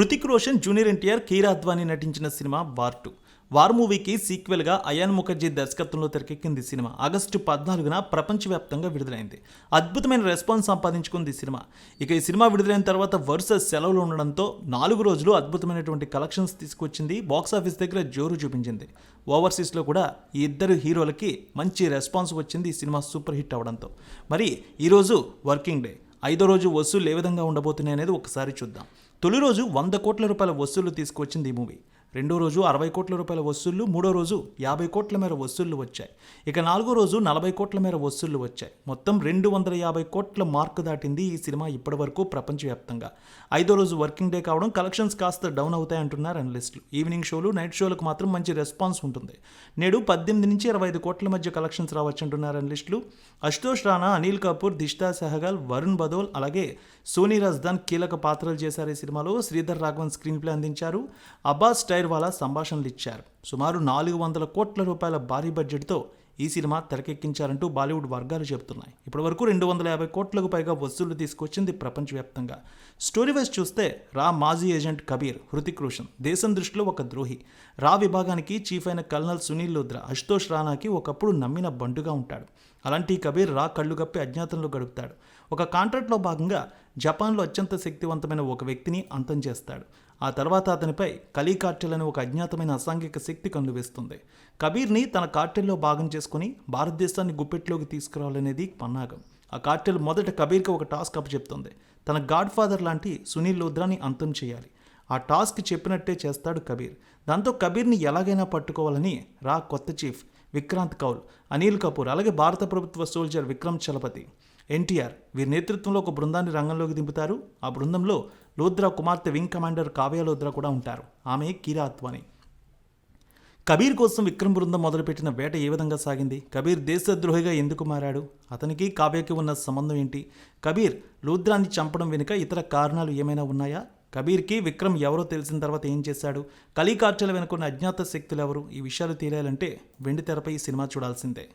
Hrithik Roshan junior NTR కీరా అద్వానీ నటించిన cinema war two. War మూవీకి సీక్వెల్గా అయాన్ ముఖర్జీ దర్శకత్వంలో తెరకెక్కింది సినిమా. ఆగస్టు పద్నాలుగున ప్రపంచవ్యాప్తంగా విడుదలైంది. అద్భుతమైన రెస్పాన్స్ సంపాదించుకుంది సినిమా. ఇక ఈ సినిమా విడుదలైన తర్వాత వరుస సెలవులు ఉండడంతో నాలుగు రోజులు అద్భుతమైనటువంటి కలెక్షన్స్ తీసుకొచ్చింది బాక్స్ ఆఫీస్ దగ్గర జోరు చూపించింది. ఓవర్సీస్లో కూడా ఈ ఇద్దరు హీరోలకి మంచి రెస్పాన్స్ వచ్చింది ఈ సినిమా సూపర్ హిట్ అవడంతో. మరి ఈరోజు వర్కింగ్ డే. ఐదో రోజు వసూలు ఏ విధంగా ఉండబోతున్నాయి అనేది ఒకసారి చూద్దాం. తొలి రోజు వంద కోట్ల రూపాయల వసూళ్ళు తీసుకొచ్చింది ఈ మూవీ. రెండో రోజు అరవై కోట్ల రూపాయల వసూళ్ళు మూడో రోజు యాభై కోట్ల మేర వసూళ్ళు వచ్చాయి. ఇక నాలుగో రోజు నలభై కోట్ల మేర వసూళ్ళు వచ్చాయి. మొత్తం రెండు వందల యాభై కోట్ల మార్కు దాటింది ఈ సినిమా ఇప్పటివరకు ప్రపంచవ్యాప్తంగా. ఐదో రోజు వర్కింగ్ డే కావడం కలెక్షన్స్ కాస్త డౌన్ అవుతాయి అంటున్నారు అనలిస్టులు. ఈవినింగ్ షోలు నైట్ షోలకు మాత్రం మంచి రెస్పాన్స్ ఉంటుంది. నేడు పద్దెనిమిది నుంచి ఇరవై ఐదు కోట్ల మధ్య కలెక్షన్స్ రావచ్చు అంటున్నారు అనలిస్టులు. అశుతోష్ రాణా అనిల్ కపూర్ దిష్తా సెహగల్ వరుణ్ బదోల్ అలాగే సోనీ రజ్దాన్ కీలక పాత్రలు చేశారు ఈ సినిమాలో. శ్రీధర్ రాఘవన్ స్క్రీన్ ప్లే అందించారు. అబ్బాస్ ఖైర్వాలా సంభాషణలు ఇచ్చారు. సుమారు నాలుగు వందల కోట్ల రూపాయల భారీ బడ్జెట్తో ఈ సినిమా తెరకెక్కించారంటూ బాలీవుడ్ వర్గాలు చెబుతున్నాయి. ఇప్పటివరకు రెండు వందల యాభై కోట్లకు పైగా వసూళ్ళు తీసుకొచ్చింది ప్రపంచవ్యాప్తంగా. స్టోరీ వైజ్ చూస్తే రా మాజీ ఏజెంట్ కబీర్ హృతిక్ రోషన్ దేశం దృష్టిలో ఒక ద్రోహి. రా విభాగానికి చీఫ్ అయిన కల్నల్ సునీల్ లుద్రా అశుతోష్ రాణాకి ఒకప్పుడు నమ్మిన బంటుగా ఉంటాడు. అలాంటి కబీర్ రా కళ్ళు కప్పి అజ్ఞాతంలో గడుపుతాడు. ఒక కాంట్రాక్ట్లో భాగంగా జపాన్లో అత్యంత శక్తివంతమైన ఒక వ్యక్తిని అంతం చేస్తాడు. ఆ తర్వాత అతనిపై కలీ కార్టెల్ అనే ఒక అజ్ఞాతమైన అసాంఘిక శక్తి కన్నువేస్తుంది. కబీర్ని తన కార్టెల్లో భాగం చేసుకుని భారతదేశాన్ని గుప్పెట్లోకి తీసుకురావాలనేది పన్నాగం. ఆ కార్టెల్ మొదట కబీర్కి ఒక టాస్క్ అప్పచెప్తుంది. తన గాడ్ ఫాదర్ లాంటి సునీల్ లోద్రాని అంతం చేయాలి. ఆ టాస్క్ చెప్పినట్టే చేస్తాడు కబీర్. దాంతో కబీర్ని ఎలాగైనా పట్టుకోవాలని రా కొత్త చీఫ్ విక్రాంత్ కౌల్ అనిల్ కపూర్ అలాగే భారత ప్రభుత్వ సోల్జర్ విక్రమ్ చలపతి ఎన్టీఆర్ వీరి నేతృత్వంలో ఒక బృందాన్ని రంగంలోకి దింపుతారు. ఆ బృందంలో లోద్రా కుమార్తె వింగ్ కమాండర్ కావ్య లోద్రా కూడా ఉంటారు. ఆమె కీరా అద్వానీ. కబీర్ కోసం విక్రమ్ బృందం మొదలుపెట్టిన వేట ఏ విధంగా సాగింది? కబీర్ దేశద్రోహిగా ఎందుకు మారాడు? అతనికి కావ్యకి ఉన్న సంబంధం ఏంటి? కబీర్ లూద్రాన్ని చంపడం వెనుక ఇతర కారణాలు ఏమైనా ఉన్నాయా? కబీర్కి విక్రమ్ ఎవరో తెలిసిన తర్వాత ఏం చేశాడు? కలికార్చల వెనుకున్న అజ్ఞాత శక్తులు ఎవరు? ఈ విషయాలు తేలాలంటే వెండి తెరపై ఈ సినిమా చూడాల్సిందే.